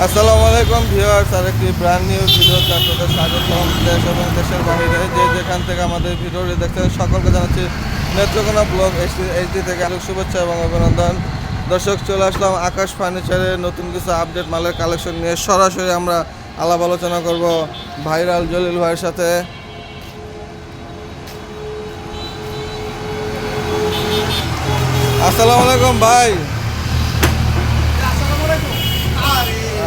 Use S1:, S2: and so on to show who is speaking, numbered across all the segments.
S1: আসসালামু আলাইকুম ভিউয়ার্স, আরেকটি ব্র্যান্ড নিউ ভিডিওতে আপনাদের স্বাগতম দেশ এবং দেশের বাইরে যে যেখান থেকে আমাদের ভিডিওটি দেখছেন, সকলকে জানাচ্ছি নেত্রকোনা ব্লগ এইচডি থেকে আলোক শুভেচ্ছা এবং অভিনন্দন। দর্শক, চলে আসলাম আকাশ ফার্নিচারের নতুন কিছু আপডেট মালের কালেকশন নিয়ে। সরাসরি আমরা আলাপ আলোচনা করব ভাইরাল জলিল ভাইয়ের সাথে। আসসালামু আলাইকুম ভাই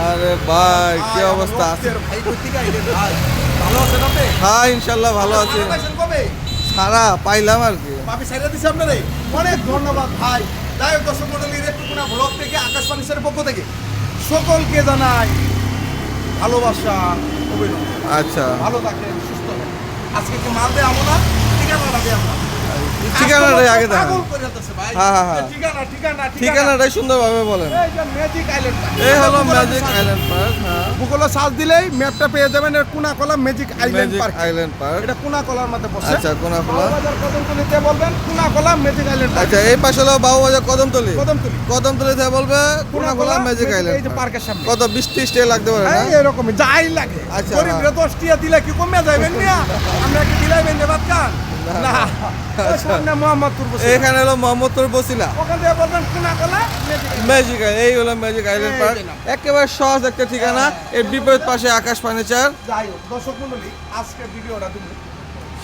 S1: আরে ভাই কি অবস্থা? আছে হ্যাঁ ইনশাল্লাহ ভালো আছি। সারা পাইলাম আর কি।
S2: অনেক ধন্যবাদ ভাই। যাই হোক দর্শক মন্ডলীর একটুকুনা ব্লগ থেকে আকাশ ফার্নিচারের পক্ষ থেকে সকলকে জানাই ভালোবাসা অভিনন্দন।
S1: আচ্ছা।
S2: ভালো থাকেন সুস্থ আজকে কি মাল দেয় আমরা দেয় আমরা
S1: ঠিকানাটাই আগে দেখান। হ্যাঁ, হ্যাঁ, হ্যাঁ।
S2: ঠিকানা ঠিকানা
S1: ঠিকানাটাই সুন্দরভাবে বলেন।
S2: এই
S1: হলো ম্যাজিক আইল্যান্ড পার্ক হ্যাঁ।
S2: গুগলে সার্চ দিলেই ম্যাপটা পেয়ে যাবেন। এর কোনা কলা magic island park
S1: island park
S2: এটা কোনাকলার মধ্যে বসে
S1: আচ্ছা কোনাখোলা
S2: কদমতলিতে বলবেন কোনাকলা ম্যাজিক আইল্যান্ড
S1: আচ্ছা এই পাশে হলো বাবুবাজার কদমতলি।
S2: কদমতলি।
S1: কদমতলি থেকে বলবে কোনাখোলা ম্যাজিক আইল্যান্ড
S2: এই যে পার্কের সামনে।
S1: কত বিশ ত্রিশ টাকা লাগতে পারে না?
S2: এরকমই যাই লাগে।
S1: আচ্ছা,
S2: গরিব
S1: হ্যাঁ।
S2: দশ টিয়া দিলে কি কমে যাবেন মিয়া আমরা কি দিলাইবেন দেবাত কান না। সামনে মোহাম্মদপুর
S1: এখানে হলো মোহাম্মদপুর বসিলা।
S2: ওখান থেকে বলবেন ম্যাজিক
S1: এই হলো ম্যাজিক আইল্যান্ড পার্ক একেবারে সহজ একটা ঠিকানা। এর বিপরীত পাশে আকাশ ফার্নিচার।
S2: যাই হোক দর্শক মন্ডলী আজকে ভিডিওটা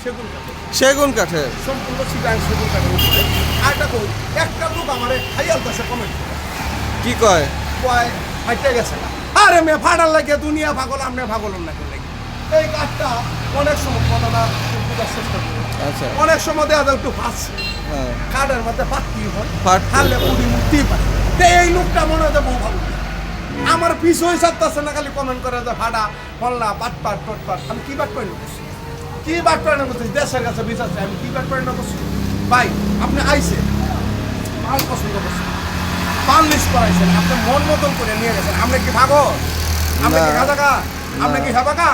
S2: সেগুন কাঠে
S1: সেগুন কাঠের।
S2: সম্পূর্ণ সিটাং সেগুন কাঠের উপরে আর একটা কই? একটা লোক আমারে খাইয়াল দাসে কমেন্ট
S1: কি কয়?
S2: কয়? হাইটে গেছে না। আরে মে ফাড়ার লাগে দুনিয়া পাগল আমনে পাগল না এই কাঠটা অনেক সময় কথাটা বোঝার চেষ্টা করি।
S1: আচ্ছা।
S2: অনেক সময় দেখা যায় একটু ফাঁসছে
S1: হ্যাঁ।
S2: কাঠের মধ্যে ফাটতি হয়?
S1: হয়।
S2: পুরি মুক্তি তো এই লোকটা মনে হয় বহু ভালো। আমার পিছ হয়ে সারতেছে না খালি কমেন্ট করে যে ফাটা ফলনা পাট পাট টট পাট। আমি কি বাট পাই করছি? কি বাট পাই করছি? দেশের কাছে বিচার চাই আমি কি বাট পাই করছি? ভাই আপনি আইসে মাল পছন্দ করছেন। পাল লিস্ট করাইছেন। আপনি মন মতন করে নিয়ে গেছেন। আপনি কি ভাগো আপনি কি
S1: না।
S2: খাজাকা আপনি। কি খাবাকা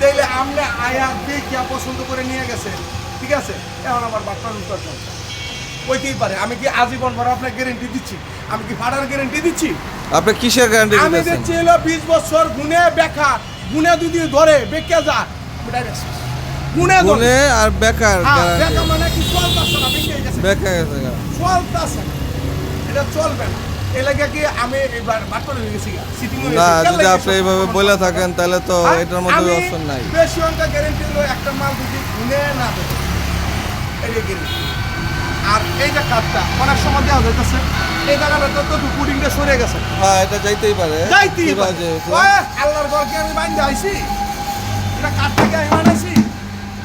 S2: তাইলে আপনি আয়া দেখিয়া পছন্দ করে নিয়ে গেছেন। আছে এখন আমার বাচ্চার উত্তর চলছে ওইতেই পারে। আমি কি আজীবন ভর আপনার গ্যারেন্টি দিচ্ছি? আমি কি ভাড়ার গ্যারেন্টি দিচ্ছি?
S1: আপনি কিসের গ্যারান্টি
S2: আমি দিচ্ছি হলো বিশ বছর গুনে বেকা গুনে যদি ধরে বেকে যা আমি গুনে ধরে।
S1: আর বেকার
S2: হ্যাঁ, বেকা মানে কি? চলতেছে না বেঁকে গেছে।
S1: বেকার গেছে গা।
S2: চলতেছে। এটা চলবে না। হয়ে
S1: যদি আপনি এইভাবে বলে থাকেন তাহলে তো
S2: হ্যাঁ,
S1: এটার মধ্যে অপশন নাই।
S2: বেশি অঙ্কা গ্যারেন্টি একটা মাল যদি গুনে না আর এই যে কাঠটা অনেক সময় দেওয়া যাইতেছে। এই জায়গাটা তো তো পুডিংটা সরে গেছে।
S1: হ্যাঁ এটা যাইতেই পারে।
S2: যাইতেই পারে। আল্লাহর ঘরকে আমি বাইন্দে আইছি। এটা কাঠ থেকে আমি বানাইছি।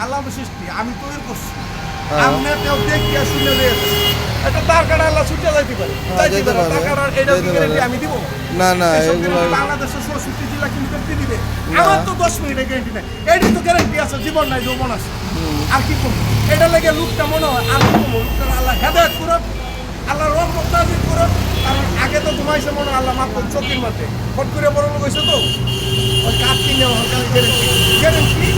S2: আল্লাহ সৃষ্টি আমি তৈরি করছি। আপনি কেউ দেখিয়া শুনে দিয়েছে এটা তার কাটা আল্লাহ ছুটে যাইতে পারে।
S1: হ্যাঁ,
S2: যাইতে পারে। তার কাটা এটা গ্যারেন্টি আমি দিব।
S1: না না এগুলো
S2: বাংলাদেশের জেলা কিন্তু ব্যক্তি দিবে। আমার তো দশ মিনিটের গ্যারেন্টি নাই। এটি তো গ্যারেন্টি আছে জীবন নাই যৌবন আছে। আর কি করব? এটা লেগে লোকটা মনে হয় কি লোকটা আল্লাহ হেদায়ত করো আল্লাহ রহমত নাজির করো কারণ আগে তো ঘুমাইছে মনে হয় আল্লাহ মাত্র চোখের মাঠে ফট করে বড় লোক হয়েছে তো। ওই কাঠ কিনে হরকাল গ্যারেন্টি গ্যারেন্টি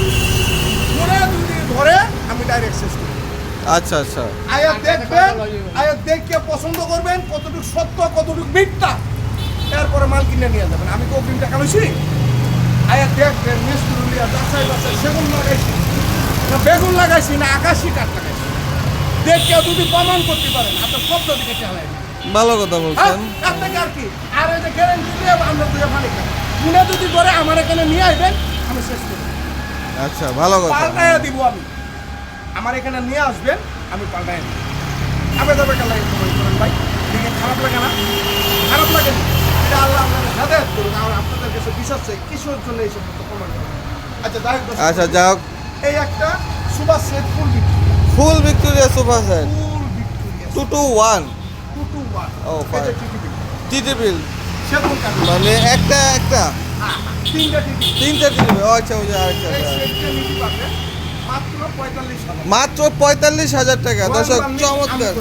S2: ধরে যদি ধরে আমি ডাইরেক্ট শেষ করি।
S1: আচ্ছা আচ্ছা।
S2: আয়া দেখবেন আয়া দেখে পছন্দ করবেন কতটুকু সত্য কতটুকু মিথ্যা এরপরে মাল কিনে নিয়ে যাবেন। আমি তো অগ্রিম টাকা লইছি? আয়া দেখবেন লিয়া যাচাই বাছাই সেগুন লাগাইছি। বেগুন লাগাইছি না আকাশি কাঠ লাগাইছি। দেখে যদি প্রমাণ করতে পারেন আপনার শব্দ দিকে চালাই
S1: ভালো কথা বলছেন।
S2: আপনাকে আর কি। আর এই যে গ্যারেন্টি দিয়ে আমরা দুই মালিক। কিনে যদি ধরে আমার এখানে নিয়ে আসবেন আমি শেষ করি
S1: আচ্ছা ভালো কথা।
S2: পাল্টাইয়া দিব আমি। আমার এখানে নিয়ে আসবেন আমি পাল্টাই দিব। আমি তবে কেন লাগে ভাই। দেখে খারাপ লাগে না? খারাপ লাগে না। এটা আল্লাহ আপনাদের হেদায়ত করুন আমার আপনাদের কাছে বিশ্বাস চাই কিশোর জন্য এই সমস্ত কমেন্ট আচ্ছা যাই হোক
S1: আচ্ছা যা হোক।
S2: এই একটা Subhash set full
S1: full Victoria set.
S2: Full বিক্রি
S1: two two one.
S2: Two two one.
S1: ও, টিটি বিল।
S2: সেগুন কাঠি
S1: মানে একটা একটা।
S2: হ্যাঁ, তিনটা টিভি
S1: তিনটা টিটি বিল। আচ্ছা ওই
S2: মাত্র পঁয়তাল্লিশ হাজার।
S1: টাকা। দর্শক চমৎকার।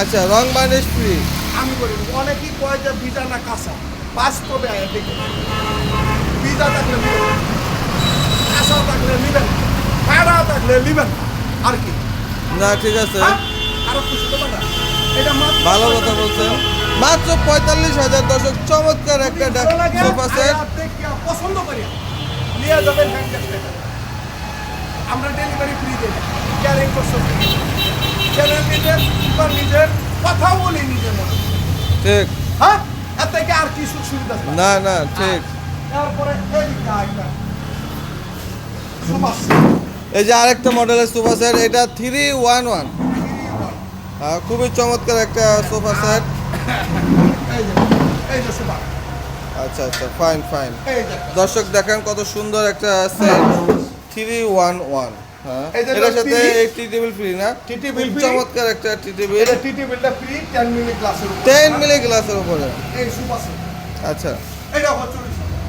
S1: আচ্ছা রং বার্নিশ ফ্রি
S2: আমি করি অনেকেই কয় যে ভিজা না কাঁচা। বাস্তবে দেখে। ভিজা থাকলে কাঁচা থাকলে নেবেন কাড়া থাকলে নেবেন। আর কি?
S1: না ঠিক আছে।
S2: হ্যাঁ? আরও খুশি তো না এটা
S1: ভালো কথা বলছেন। মাত্র পঁয়তাল্লিশ হাজার দর্শক চমৎকার একটা সোফা সেট
S2: পছন্দ করি নিয়ে যাবেন আমরা ডেলিভারি ফ্রি দেব। ক্যারিং করছ চ্যানেল নিজের বা নিজের কথা বলি নিজের
S1: ঠিক।
S2: হ্যাঁ? এর থেকে আর কি সুখ সুবিধা
S1: না না ঠিক।
S2: তারপরে একটা সুবাস
S1: এই যে আরেকটা মডেলের সোফা সেট এটা থ্রি ওয়ান ওয়ান খুবই চমৎকার একটা সোফা সেট
S2: এই যে এই যে সুবাস
S1: আচ্ছা আচ্ছা ফাইন ফাইন। দর্শক দেখেন কত সুন্দর একটা সেট থ্রি ওয়ান ওয়ান হ্যাঁ এটার সাথে টি টেবিল ফ্রি না?
S2: টি টেবিল
S1: চমৎকার একটা টি টেবিল
S2: এটা টিটি বিলটা ফ্রি 10 মিনিট ক্লাসের উপর।
S1: টেন মিলি গ্লাসের উপরে।
S2: এই সুবাস
S1: আচ্ছা।
S2: এটা হচ্ছে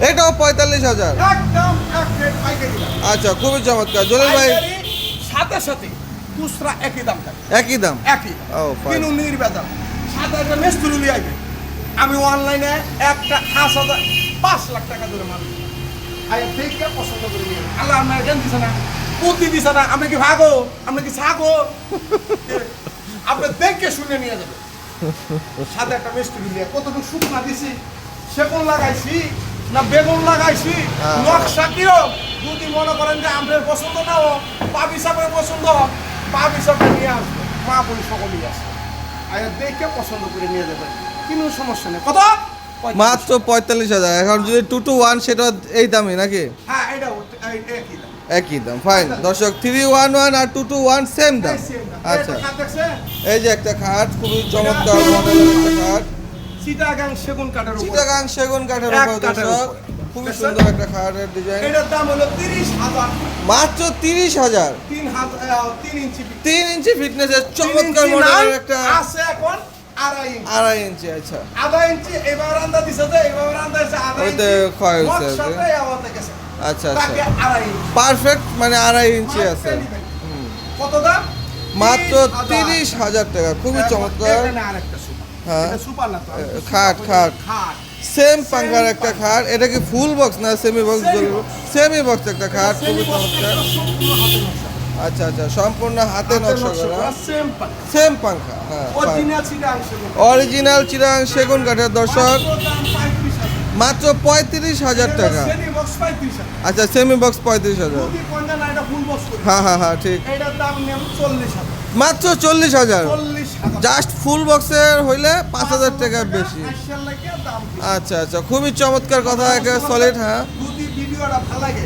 S1: এটাও পঁয়তাল্লিশ হাজার। আচ্ছা খুবই চমৎকার। জলিল ভাই
S2: সাথে সাথে খুচরা একই দাম
S1: একই দাম?
S2: একই
S1: ও.
S2: কিন্তু নির্বেজাল সাথে একটা মেস্তুরি লিয়ে আইবে। আমি অনলাইনে একটা পাঁচ হাজার পাঁচ লাখ টাকা ধরে মাল আয় দেখে পছন্দ করে নিয়ে আল্লাহ আপনার জ্ঞান দিছে না? বুদ্ধি দিছে না? আপনি কি ভাগো? আপনি কি ছাগো? আপনি দেখে শুনে নিয়ে যাবে। সাথে একটা লিয়ে কতটুকু শুকনা দিছি সেগুন লাগাইছি না বেগুন লাগাইছি
S1: হ্যাঁ।
S2: নকশা কিরম? যদি মনে করেন যে আমাদের পছন্দ না হোক পাপ হিসাবে পছন্দ হোক পাপ হিসাবে নিয়ে আসবে। মা বলি সকলেই আসবে আর দেখে পছন্দ করে নিয়ে যাবে। কোনো সমস্যা নেই। কত?
S1: মাত্র পঁয়তাল্লিশ হাজার। এখন যদি টু টু ওয়ান সেটা এই দামই নাকি?
S2: হ্যাঁ এটা একই দাম।
S1: একই দাম ফাইন দর্শক থ্রি ওয়ান ওয়ান আর টু টু ওয়ান সেম দাম। আচ্ছা? এই যে একটা খাট খুবই চমৎকার খাট।
S2: চিটাগাং সেগুন কাঠের উপর।
S1: চিটাগাং সেগুন কাঠের উপর দর্শক। খুবই সুন্দর একটা খাটের ডিজাইন
S2: এটার দাম হলো তিরিশ হাজার।
S1: মাত্র তিরিশ হাজার।
S2: তিন ইঞ্চি
S1: তিন ইঞ্চি ফিটনেসের
S2: তিন
S1: চমৎকার মডেলের একটা
S2: আছে এখন আড়াই ইঞ্চি।
S1: আচ্ছা।
S2: আধা ইঞ্চি এবার আন্দা দিছে তো এবার আন্দা দিছে আধা ইঞ্চি।
S1: ক্ষয় হয়েছে আর কি।
S2: নকশাতে আওয়াতে গেছে।
S1: আচ্ছা আচ্ছা। পারফেক্ট মানে আড়াই ইঞ্চি আছে।
S2: কত দাম?
S1: মাত্র তিরিশ হাজার। টাকা। খুবই চমৎকার। হ্যাঁ। খাট, খাট। সেম পাঙ্খার একটা খাট। এটা কি ফুল বক্স না সেমি বক্স বলব সেমি বক্স একটা খাট খুবই চমৎকার। আচ্ছা আচ্ছা সম্পূর্ণ হাতে নকশা করা। সেম পাঙ্খা হ্যাঁ। অরিজিনাল চিরাং সেগুন। কাঠের দর্শক।
S2: মাত্র দাম 35,000
S1: মাত্র পঁয়ত্রিশ হাজার টাকা।
S2: semi box 35,000
S1: আচ্ছা সেমি বক্স পঁয়ত্রিশ হাজার।
S2: করি।
S1: হ্যাঁ হ্যাঁ হ্যাঁ ঠিক।
S2: এটার দাম নেব 40,000
S1: মাত্র চল্লিশ হাজার।
S2: 40,000
S1: জাস্ট ফুল বক্সের হইলে পাঁচ হাজার টাকা বেশি। আচ্ছা আচ্ছা খুবই চমৎকার কথা একে সলিড হ্যাঁ।
S2: যদি ভিডিওটা ভালো লাগে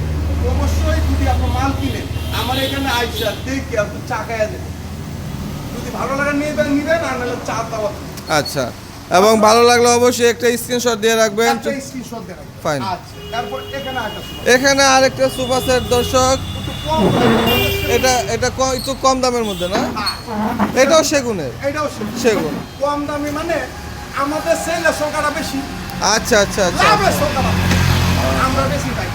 S2: অবশ্যই যদি আপনি মাল কিনেন আমার এখানে আইসা দেখে আপনি চা দেবেন। যদি ভালো লাগে নিবেন নিবেন আর নাহলে চা দাওয়া
S1: আচ্ছা এবং ভালো লাগলে অবশ্যই একটা স্ক্রিনশট দিয়ে রাখবেন। Fine.
S2: আচ্ছা এখানে
S1: আরেকটা সুপার সেট দর্শক। এটা এটা একটু কম দামের মধ্যে না?
S2: হ্যাঁ,
S1: এটাও সেগুনের?
S2: এটাও সেগুন। কম দামি মানে আমাদের সেলের সংখ্যাটা বেশি।
S1: আচ্ছা আচ্ছা আচ্ছা।
S2: লাভের সংখ্যাটা আমরা বেশি পাই।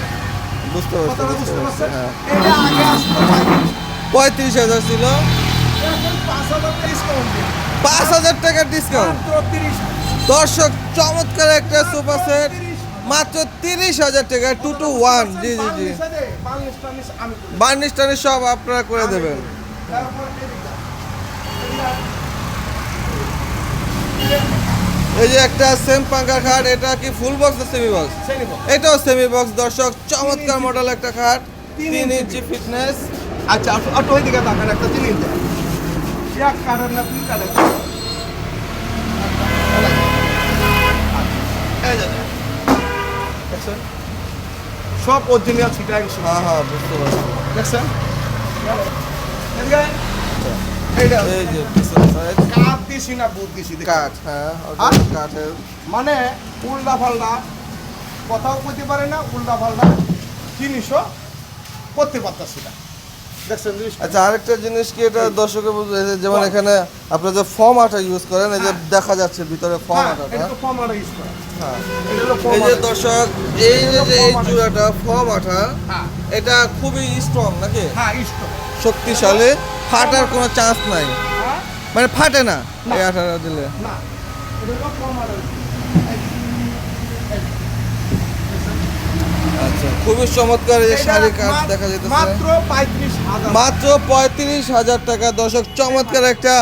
S1: বুঝতে পারছি হ্যাঁ।
S2: এটা আগে আসতো
S1: পঁয়ত্রিশ হাজার ছিল।
S2: পাঁচ হাজার
S1: টাকার ডিসকাউন্ট দর্শক চমৎকার একটা সোফা সেট মাত্র তিরিশ হাজার টাকা টু টু ওয়ান জি জি জি। বার্নিশ টার্নিশ সব আপনারা করে দেবেন। এই যে একটা সেম পাঙ্কা খাট এটা কি ফুল বক্স না সেমি বক্স এটাও সেমি বক্স দর্শক চমৎকার মডেল একটা খাট
S2: তিন
S1: তিন
S2: ইঞ্চি।
S1: ইঞ্চি ফিটনেস
S2: আচ্ছা অটো- অটো ওইদিকে তাকান একটা জিনিস দেখ এক কাঠের না যে দেখ। দেখছেন? সব অরিজিনাল ছিটা
S1: হ্যাঁ হ্যাঁ বুঝতে পারছি।
S2: দেখছেন?
S1: এই যে পিছন সাইড
S2: কাঠ দিছি না বুট দিছি
S1: কাঠ হ্যাঁ
S2: হ্যাঁ?
S1: কাঠের
S2: মানে উল্টা পাল্টা কথাও করতে পারে না উল্টা পাল্টা জিনিসও করতে পারতাছি না। দেখছেন
S1: আচ্ছা আরেকটা জিনিস কি এটা দর্শকে যেমন এখানে আপনারা যে ফর্ম আটা ইউজ করেন এই যে
S2: হ্যাঁ।
S1: দেখা যাচ্ছে ভিতরে ফর্ম
S2: হ্যাঁ,
S1: আটাটা।
S2: ফর্ম আটা use করা।
S1: হ্যাঁ।
S2: এটা হলো ফর্ম
S1: এই যে দর্শক এই যে এই ফর্ম
S2: হ্যাঁ,
S1: এটা খুবই স্ট্রং নাকি?
S2: হ্যাঁ, ইষ্ট।
S1: শক্তিশালী ফাটার কোনো চান্স নাই।
S2: হ্যাঁ?
S1: মানে ফাটে না। এই আঠাটা দিলে। আচ্ছা খুবই চমৎকার এই শাড়ি কাঠ দেখা যেতেছে
S2: মাত্র
S1: পঁয়ত্রিশ হাজার। টাকা। দর্শক চমৎকার একটা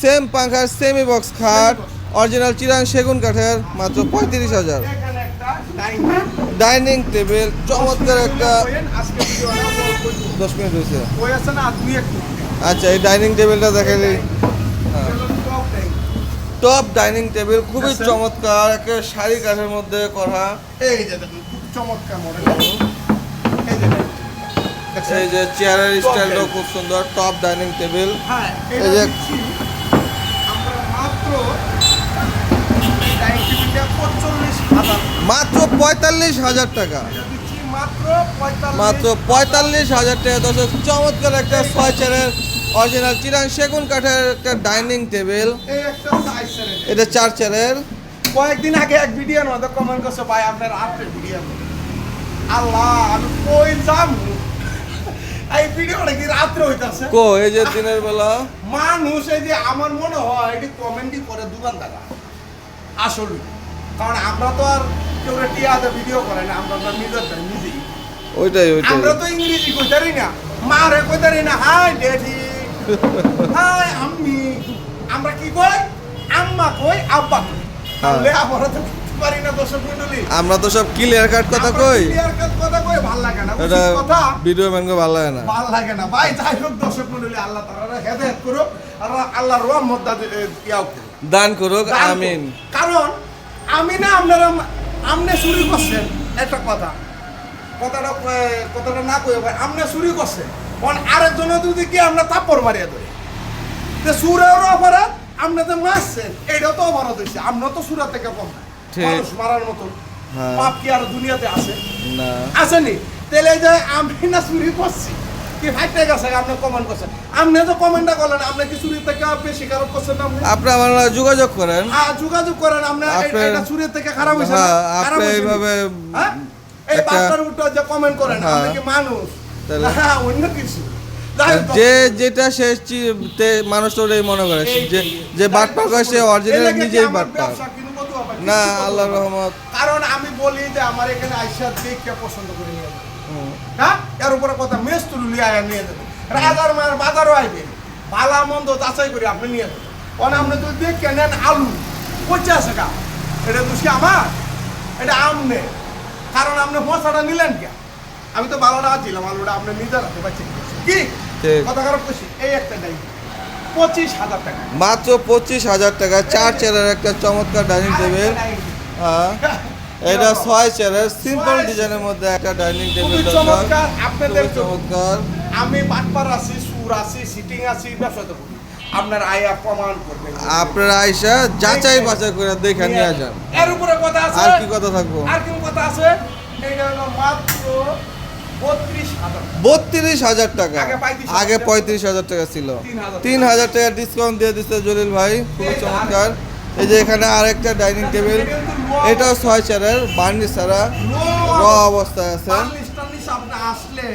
S1: সেম পাঙ্খার সেমি বক্স খাট অরিজিনাল চিরাং সেগুন কাঠের মাত্র পঁয়ত্রিশ হাজার।
S2: ডাইনিং
S1: টেবিল চমৎকার একটা দশ মিনিট হয়েছে।
S2: এক
S1: আচ্ছা এই ডাইনিং টেবিলটা দেখালি হ্যাঁ।
S2: টপ ডাইনিং
S1: টেবিল খুবই
S2: আচ্ছা।
S1: চমৎকার একটা শাড়ি কাঠের মধ্যে করা।
S2: এই যে দেখুন খুব চমৎকার মডেল এই যে
S1: চেয়ারের স্টাইলটাও খুব সুন্দর টপ ডাইনিং টেবিল।
S2: হ্যাঁ
S1: এই যে-
S2: আমরা মাত্র এই ডাইনিং টেবিলটা পঁয়তাল্লিশ হাজার
S1: মাত্র পঁয়তাল্লিশ হাজার টাকা।
S2: মাত্র পঁয়তাল্লিশ
S1: হাজার টাকা। দর্শক চমৎকার একটা ছয় চেয়ারের অরিজিনাল চিরাং সেগুন কাঠের একটা ডাইনিং টেবিল এটা চার চেয়ারের
S2: কয়েকদিন আগে এক ভিডিওর মধ্যে কমেন্ট করছে ভাই আপনার আপডেট ভিডিও আল্লাহ আমি কই যাম এই ভিডিওটা কি রাত্রে হইতাছে?
S1: কো এই যে দিনের বেলা?
S2: মানুষ এই যে আমার মনে হয় এটি কমেন্টই করে দোকানদাররা। আসলে। কারণ আমরা তো আর কেউ টিয়াতে ভিডিও করে না আমরা তো নিজের নিজেই।
S1: ওইটাই ওইটাই।
S2: আমরা তো ইংরেজি কইতারি না মারে কইতারি না হাই ডেডি হাই আম্মি আমরা কি কই? আম্মা কই আব্বা কই?
S1: হ্যাঁ।
S2: তাহলে আমরা তো পারি না দর্শক মণ্ডলী।
S1: আমরা তো সব ক্লিয়ার কাট কথা কই।
S2: clear cut কথা কই ভালো লাগে না
S1: এটা
S2: কথা।
S1: ভিডিও ম্যানকে ভালো লাগে না।
S2: ভালো লাগে না। ভাই যাই হোক দর্শক মণ্ডলী আল্লাহ তাআলা হেদায়েত করো আর আল্লাহর রহমত
S1: দান করুক। আমিন।
S2: কারণ আমি না আপনারা আমনে চুরি করছেন একটা কথা। কথাটা কথাটা না কয়ে ভাই আমনে চুরি করছেন। কারণ যদি কি আমরা তাপর মারিয়া ধরে? যে সুরের অপরাধ আপনি তো মারছেন এটাও তো অপরাধ হয়েছে আমরা তো সুরা থেকে কম মানুষ মারার
S1: হ্যাঁ।
S2: পাপ কি আর দুনিয়াতে আছে?
S1: না।
S2: আসেনি তাহলে যে আমি না চুরি করছি কি ফাইটে গেছে আপনি কমেন্ট করছেন আপনি তো কমেন্টটা করলেন আপনি কি চুরি থেকে বেশি খারাপ করছেন আপনি
S1: আপনি আমার যোগাযোগ করেন
S2: হ্যাঁ, যোগাযোগ করেন আপনি এটা চুরি থেকে খারাপ হয়েছে না?
S1: হ্যাঁ, আপনি এইভাবে
S2: হ্যাঁ? এই বাচ্চার উপর যে কমেন্ট করেন। আপনি কি মানুষ হ্যাঁ অন্য কিছু
S1: যে যেটা সে মানুষ ওটাই মনে করে যে যে
S2: যাই
S1: বাট
S2: হোক,
S1: সে অরিজিনাল নিজেই
S2: আমার
S1: বাট পাক
S2: ব্যবসা কিন্তু কত হবে?
S1: না
S2: হবে?
S1: রহমত
S2: কারণ আমি বলি যে আমার এখানে আইসা দেখে পছন্দ করে। হ্যাঁ? এর উপরে কথা মেস তুলু আয়া নিয়ে যাবে। রাজার মায়ের বাজারও আইবে। ভালা মন্দ যাচাই করে আপনি নিয়ে যাবেন। কারণ আপনি যদি দেখে নেন আলু আছে গা এটা দুষি আমার। এটা আমনে। কারণ আপনি মশাটা নিলেন কে? আমি তো ভালোটা দিলাম আলুটা আপনি নিজে রাখতে পারছেন কি? কথা খারাপ করছি? এই একটা ডাই পঁচিশ হাজার টাকা।
S1: মাত্র পঁচিশ হাজার টাকা চার চেয়ারের একটা চমৎকার ডাইনিং টেবিল। হ্যাঁ। এটা ছয় চেয়ারের সিম্পল ডিজাইনের মধ্যে একটা ডাইনিং টেবিল
S2: চমৎকার আপনাদের
S1: চমৎকার।
S2: আমি বাটপার আছি সুর আছি সিটিং আছি ব্যবসা তো আপনার আয়া প্রমাণ করবেন।
S1: আপনারা আইসা যাচাই বাছাই করে দেখে নিয়ে যান
S2: এর উপরে কথা আছে।
S1: আর কি কথা থাকব?
S2: আর কি কথা আছে? হলো মাত্র বত্রিশ হাজার
S1: টাকা।
S2: আগে 35,000
S1: পঁয়ত্রিশ হাজার টাকা ছিল। তিন হাজার টাকা। ডিসকাউন্ট দিয়ে দিচ্ছে জলিল ভাই। খুবই চমৎকার। এই যে এখানে আরেকটা ডাইনিং টেবিল। এটাও ছয় চেয়ারের বার্নিশ ছাড়া র অবস্থায় আছে।
S2: আসলে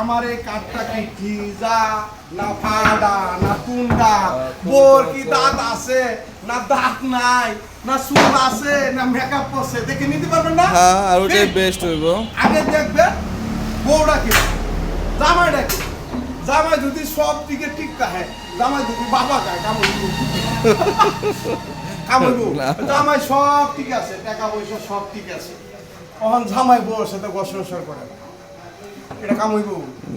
S2: আমার এই কাঠটা কি ভিজা না ফাড়া না তুন্ডা? বোর কি দাঁত আছে না দাঁত নাই না চুল আছে না মেকআপ করছে? দেখে নিতে পারবেন না?
S1: হ্যাঁ আর ওটাই বেস্ট হইব।
S2: আগে দেখবে বউটা কি? জামাইটা কি? জামাই যদি সব দিকে ঠিক কাহে জামাই যদি বাবা কায় কামড় কামড়
S1: না।
S2: জামাই সব ঠিক আছে টাকা পয়সা সব ঠিক আছে। তখন জামাই বউর সাথে গসর করে না। এটা কামড়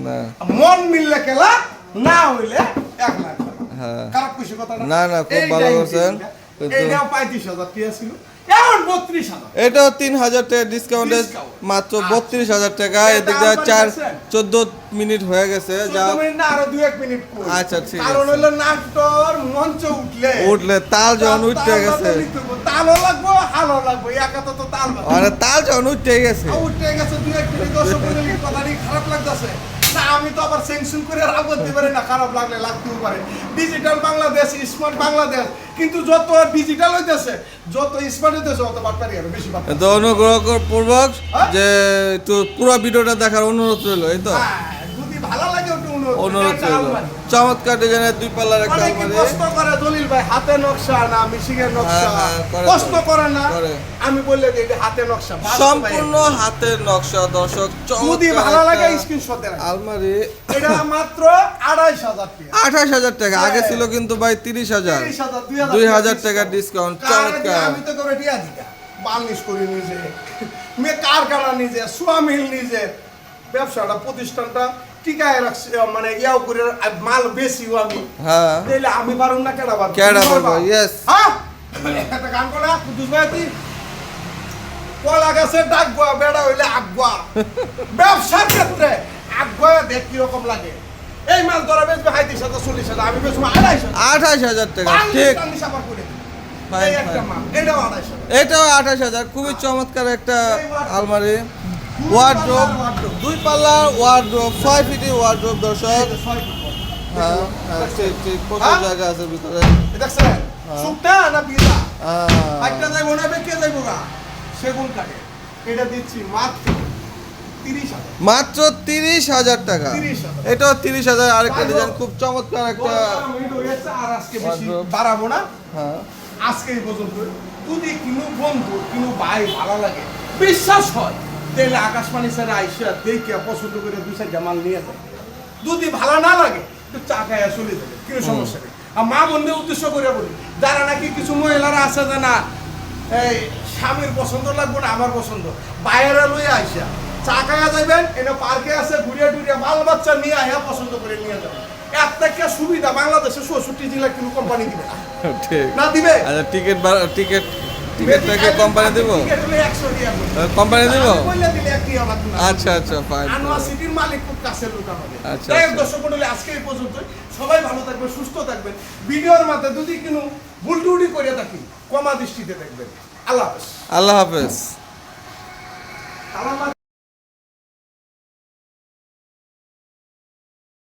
S1: না।
S2: মন মিললে কেলা না হইলে এক লাখ টাকা।
S1: হ্যাঁ।
S2: খারাপ কিছু কথা
S1: না, না, খুব ভালো করছেন।
S2: এইটাও পঁয়ত্রিশ হাজার টিয়া ছিল।
S1: এটাও তিন হাজার টাকা ডিসকাউন্টে মাত্র
S2: আচ্ছা।
S1: বত্রিশ হাজার টাকা।
S2: এটা
S1: এদিকে চার চোদ্দ মিনিট হয়ে গেছে। যা
S2: আরও।
S1: আচ্ছা, ঠিক
S2: কারণ
S1: আছে।
S2: হলো নাট্যর মঞ্চ উঠলে।
S1: উঠলে তাল যখন উঠতে গেছে।
S2: তালও লাগবো হালও লাগবো। একা তো তো তাল।
S1: মানে তাল যখন উঠতে গেছে।
S2: আর উঠে গেছে দুই এক মিনিট দর্শক মণ্ডলীর কথাটি খারাপ লাগতেছে। না আমি তো আবার সেনসুন করে রাখ করতে পারি না খারাপ লাগলে লাগতেও পারে। ডিজিটাল বাংলাদেশ স্মার্ট বাংলাদেশ কিন্তু যত ডিজিটাল হইতেছে যত স্মার্ট হইতেছে অত বাটপারি আরও বেশি
S1: তো অনুগ্রহ পূর্বক
S2: হ্যাঁ?
S1: যে একটু পুরো ভিডিওটা দেখার অনুরোধ রইল এই তো?
S2: হ্যাঁ, যদি ভালো লাগে অনুরোধ।
S1: চমৎকার ডিজাইনের দুই পাল্লার একটা আলমারি।
S2: কষ্ট করে দলিল ভাই হাতে নকশা না মিশিংয়ের নকশা।
S1: হ্যাঁ, হ্যাঁ,
S2: কষ্ট
S1: করে।
S2: না। আমি বললে যে এটা হাতে নকশা
S1: সম্পূর্ণ হাতের নকশা দর্শক
S2: যদি ভালো লাগে স্ক্রিনশট দেন।
S1: আলমারি।
S2: এটা মাত্র আড়াইশ হাজার টাকা।
S1: আঠাশ হাজার টাকা আগে
S2: হ্যাঁ।
S1: ছিল কিন্তু ভাই তিরিশ হাজার।
S2: 30,000,
S1: দুই হাজার টাকা ডিসকাউন্ট চমৎকার।
S2: আমি তো করে টিয়া দিকা বার্নিশ করি নিজে। মে কারখানা নিজে সোয়ামিল নিজে। ব্যবসাটা প্রতিষ্ঠানটা টিকায় রাখছি মানে ইয়াও করে মাল বেশিও আমি।
S1: হ্যাঁ।
S2: তাইলে আমি পারুম না কেডা পারুম
S1: কেডা পারব,
S2: পারবা? হ্যাঁ? একটা গান করা কুদুস ভাই কলা গাছে ডাকবা বেড়া হইলে আগুয়া ব্যবসার ক্ষেত্রে দেখ কীরকম লাগে। এই মাল ধরা বেচবে হাইতিস হাজার চল্লিশ হাজার আমি বেচবো আড়াইশ
S1: আঠাশ হাজার টাকা ঠিক।
S2: এটাও
S1: আঠাশ হাজার খুবই চমৎকার একটা আলমারি।
S2: দুই
S1: ওয়ার্ড্রোব দুই পাল্লার ছয় ফিটি দর্শক। হ্যাঁ হ্যাঁ ঠিক ঠিক প্রচুর
S2: হ্যাঁ?
S1: জায়গা আছে ভিতরে
S2: দেখছেন? শুকনা না বিলা? একটা যাইবো না বে, যাইবো গা? সেগুন কাঠে। এটা দিচ্ছি মাত্র
S1: মাত্র তিরিশ হাজার টাকা
S2: 30,000
S1: এটাও তিরিশ হাজার আরেকটা ডিজাইন খুব চমৎকার একটা
S2: বাড়াবো না আজকে এই পর্যন্ত যদি কিনু বন্ধু কিনু ভাই ভালো লাগে বিশ্বাস হয় তাহলে আকাশবাণী স্যার আইসা দেখে পছন্দ করে দুই চারটা মাল নিয়ে যায়। যদি ভালো না লাগে তো চা খাইয়া চলে যাবে কোনো সমস্যা নেই। আর মা বন্ধু উদ্দেশ্য করে বলি যারা নাকি কিছু মহিলারা আছে যে না এই স্বামীর পছন্দ লাগবে না আমার পছন্দ বাইরে লইয়া আইসা চা খাইয়া যাইবেন এনে পার্কে আছে ঘুরিয়া টুরিয়া বাল বাচ্চা নিয়ে আইয়া পছন্দ করে নিয়ে যাবেন। এর থেকে সুবিধা বাংলাদেশে চৌষট্টি জেলা কোনো কোম্পানি দিবে। না দিবে?
S1: আচ্ছা টিকিট টিকিট টিকিটটাকে কোম্পানি দিব
S2: টিকিট হলে 100 টাকা করে।
S1: কোম্পানি দিব
S2: আমি বললে দিলে এক টাকা লাগবে না।
S1: আচ্ছা আচ্ছা ফাইন
S2: সিটির মালিক খুব কাছের লোক আমাদের।
S1: আচ্ছা।
S2: দর্শক আজকে এই। সবাই ভালো থাকবেন সুস্থ থাকবেন ভিডিওর মাধ্যমে যদি কোনো ভুল টুটি করে থাকি কমা দৃষ্টিতে দেখবেন আল্লাহ হাফেজ
S1: আল্লাহ হাফেজ
S2: সালাম